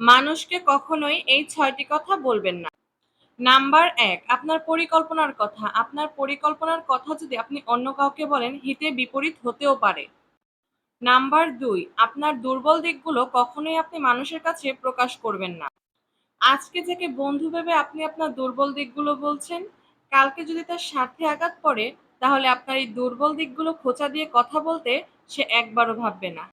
মানুষকে কখনোই এই ছয়টি কথা বলবেন না। নাম্বার এক, আপনার পরিকল্পনার কথা। আপনার পরিকল্পনার কথা যদি আপনি অন্য কাউকে বলেন, হিতে বিপরীত হতেও পারে। নাম্বার দুই, আপনার দুর্বল দিকগুলো কখনোই আপনি মানুষের কাছে প্রকাশ করবেন না। আজকে থেকে বন্ধু ভেবে আপনি আপনার দুর্বল দিকগুলো বলছেন, কালকে যদি তার স্বার্থে আঘাত পড়ে, তাহলে আপনার এই দুর্বল দিকগুলো খোঁচা দিয়ে কথা বলতে সে একবারও ভাববে না।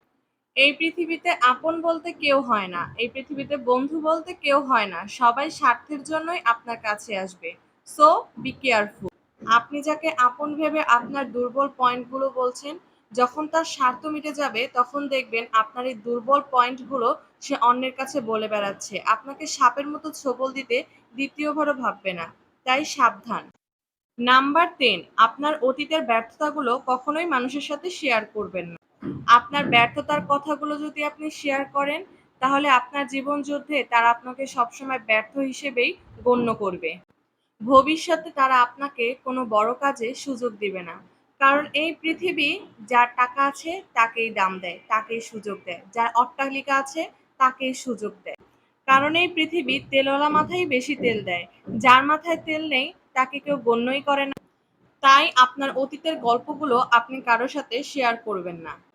এই পৃথিবীতে আপন বলতে কেউ হয় না, এই পৃথিবীতে বন্ধু বলতে কেউ হয় না, সবাই স্বার্থের জন্যই আপনার কাছে আসবে। সো বি কেয়ারফুল আপনি যাকে আপন ভেবে আপনার দুর্বল পয়েন্টগুলো বলছেন, যখন তার স্বার্থ মিটে যাবে, তখন দেখবেন আপনার এই দুর্বল পয়েন্টগুলো সে অন্যের কাছে বলে বেড়াচ্ছে। আপনাকে সাপের মতো ছোবল দিতে দ্বিতীয়বারও ভাববে না, তাই সাবধান। নাম্বার টেন আপনার অতীতের ব্যর্থতাগুলো কখনোই মানুষের সাথে শেয়ার করবেন না। আপনার ব্যর্থতার কথাগুলো যদি আপনি শেয়ার করেন, তাহলে আপনার জীবন যুদ্ধে তারা আপনাকে সবসময় ব্যর্থ হিসেবেই গণ্য করবে। ভবিষ্যতে তারা আপনাকে কোনো বড় কাজে সুযোগ দিবে না। কারণ এই পৃথিবী যার টাকা আছে, তাকেই দাম দেয়, তাকেই সুযোগ দেয়। যার অট্টালিকা আছে, তাকেই সুযোগ দেয়। কারণ এই পৃথিবী তেলওয়ালা মাথায় বেশি তেল দেয়। যার মাথায় তেল নেই, তাকে কেউ গণ্যই করে না। তাই আপনার অতীতের গল্পগুলো আপনি কারোর সাথে শেয়ার করবেন না।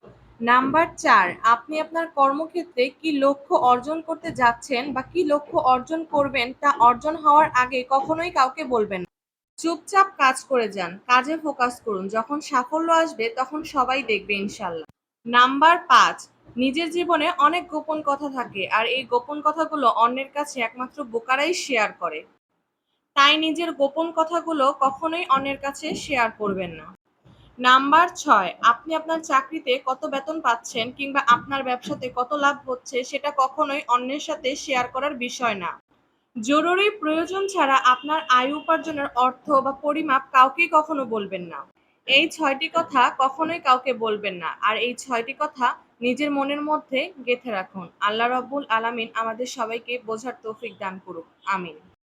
নাম্বার চার, আপনি আপনার কর্মক্ষেত্রে কি লক্ষ্য অর্জন করতে যাচ্ছেন বা কি লক্ষ্য অর্জন করবেন তা অর্জন হওয়ার আগে কখনোই কাউকে বলবেন না। চুপচাপ কাজ করে যান, কাজে ফোকাস করুন, যখন সাফল্য আসবে তখন সবাই দেখবে ইনশাল্লাহ। নাম্বার পাঁচ, নিজের জীবনে অনেক গোপন কথা থাকে আর এই গোপন কথাগুলো অন্যের কাছে একমাত্র বোকারাই শেয়ার করে। তাই নিজের গোপন কথাগুলো কখনোই অন্যের কাছে শেয়ার করবেন না। নাম্বার ছয়, আপনি আপনার চাকরিতে কত বেতন পাচ্ছেন কিংবা আপনার ব্যবসাতে কত লাভ হচ্ছে সেটা কখনোই অন্যের সাথে শেয়ার করার বিষয় না। জরুরি প্রয়োজন ছাড়া আপনার আয় উপার্জনের অর্থ বা পরিমাপ কাউকেই কখনো বলবেন না। এই ছয়টি কথা কখনোই কাউকে বলবেন না আর এই ছয়টি কথা নিজের মনের মধ্যে গেঁথে রাখুন। আল্লাহ রব্বুল আলামিন আমাদের সবাইকে বোঝার তৌফিক দান করুক। আমিন।